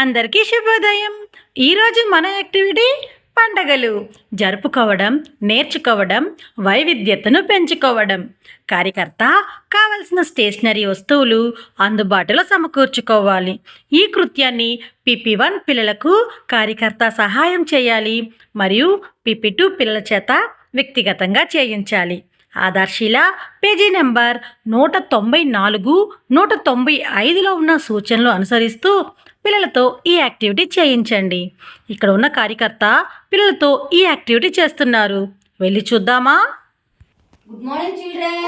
అందరికీ శుభోదయం. ఈరోజు మన యాక్టివిటీ పండగలు. జరుపుకోవడం నేర్చుకోవడం వైవిధ్యతను పెంచుకోవడం. కార్యకర్త కావలసిన స్టేషనరీ వస్తువులు అందుబాటులో సమకూర్చుకోవాలి. ఈ కృత్యాన్ని పిపి వన్ పిల్లలకు కార్యకర్త సహాయం చేయాలి మరియు పిపి టూ పిల్లల చేత వ్యక్తిగతంగా చేయించాలి. ఆధార్శీల పేజీ నెంబర్ నూట తొంభై నాలుగు నూట తొంభై ఐదులో ఉన్న సూచనలు అనుసరిస్తూ పిల్లలతో ఈ యాక్టివిటీ చేయించండి ఇక్కడ ఉన్న కార్యకర్త పిల్లలతో ఈ యాక్టివిటీ చేస్తున్నారు వెళ్ళి చూద్దామా గుడ్ మార్నింగ్ చిల్డ్రన్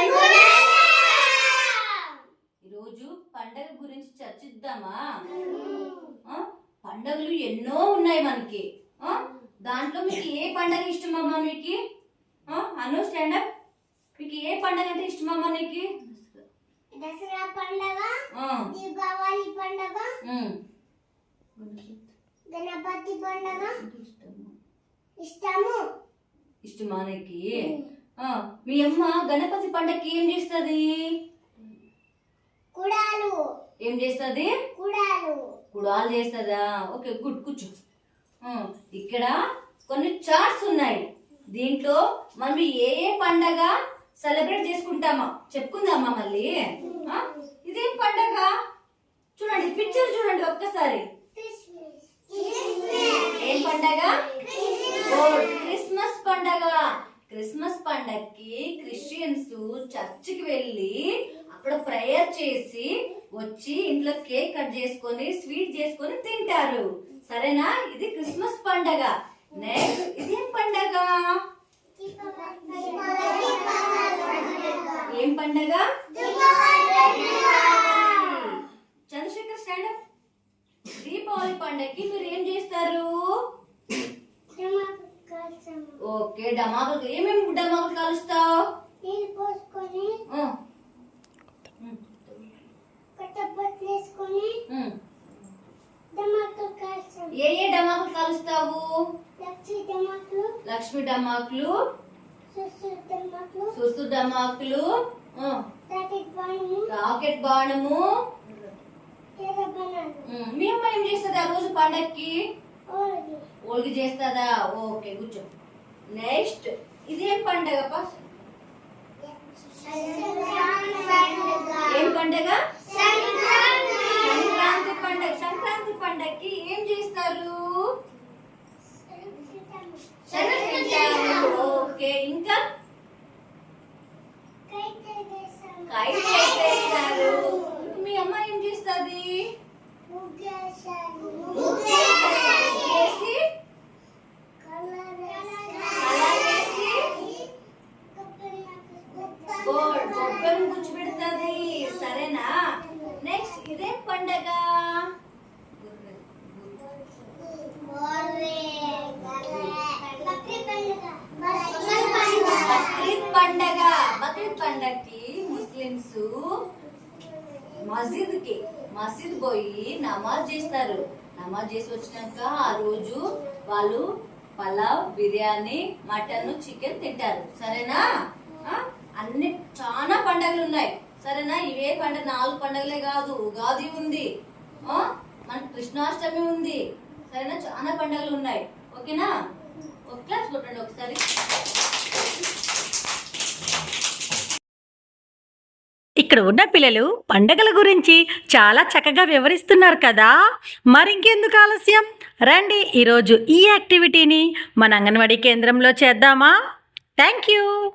ఈరోజు పండగ గురించి చర్చిద్దామా? పండగలు ఎన్నో ఉన్నాయి మనకి? దాంట్లో మీకు ఏ పండగ ఇష్టమమ్మా మీకు? అను స్టాండప్ మీకు ఏ పండగ అంటే ఇష్టమమ్మా నీకు దసరా పండగ. దీపావళి పండగ. గణపతి పండగ? ఇష్టము? మీ అమ్మ గణపతి పండగకి ఏం చేస్తుంది? కుడాలు. ఏం చేస్తుంది? కుడాలు. కుడాలు చేస్తుందా? ఓకే గుడ్ కూర్చో. ఇక్కడ కొన్ని చార్ట్స్ ఉన్నాయి. దీంట్లో మనం ఏ ఏ పండగ సెలబ్రేట్ చేసుకుంటామా? చెప్పుకుందామా మళ్ళీ ఆ, ఇదేం పండగ చూడండి పిక్చర్ చూడండి ఒక్కసారి ఏం పండగ ఓ, క్రిస్మస్ పండగ. క్రిస్మస్ పండగకి క్రిస్టియన్స్ చర్చికి వెళ్ళి అక్కడ ప్రేయర్ చేసి వచ్చి ఇంట్లో కేక్ కట్ చేసుకొని స్వీట్ చేసుకొని తింటారు. సరేనా? ఇది క్రిస్మస్ పండగ. నెక్స్ట్ ఇదేం పండగ. ఏం పండగ? చంద్రశేఖర్ స్టాండప్. దీపావళి పండగకి మీరు ఏం చేస్తారు ఓకే డమాకులు ఏమేమి డమాకులు కాలుస్తావు నీళ్ళు పోసుకొని వేసుకొని ఏ ఏ డమాకులు కాలుస్తావు? డమాకులు లక్ష్మి డమాకులు సుసు డమాకులు సుసు డమాకులు రాకెట్ బాణము మీ అమ్మ ఏం చేస్తుంది ఆ రోజు పండగకి ఓడి ఓల్గి చేస్తుందా? ఓకే కూర్చో. నెక్స్ట్ ఇదేం పండగ ఏం పండగ? సంక్రాంతి పండగ. సంక్రాంతి పండగకి ఏం చేస్తారు. ఓకే ఇంకా? కైట్ మీ అమ్మ ఏం చేస్తుంది? గోడ్ సరేనా? నెక్స్ట్ ఇదేం పండగ. బక్రీద్ పండగ. బక్రీద్ పండగకి ముస్లిమ్స్ మసీద్కి మసీద్ పోయి నమాజ్ చేస్తారు. నమాజ్ చేసి వచ్చినాక ఆ రోజు వాళ్ళు పలావ్ బిర్యానీ మటన్ చికెన్ తింటారు. సరేనా? అన్ని చాలా పండగలు ఉన్నాయి. సరేనా? ఇవే పండగ నాలుగు పండగలే కాదు. ఉగాది ఉంది. ఆ? మన కృష్ణాష్టమి ఉంది. సరేనా? చాలా పండగలు ఉన్నాయి. ఓకేనా? ఒక క్లాస్ కొట్టండి ఒకసారి. ఇక్కడ ఉన్న పిల్లలు పండగల గురించి చాలా చక్కగా వివరిస్తున్నారు కదా. మరింకెందుకు ఆలస్యం? రండి ఈరోజు ఈ యాక్టివిటీని మన అంగన్వాడీ కేంద్రంలో చేద్దామా? Thank you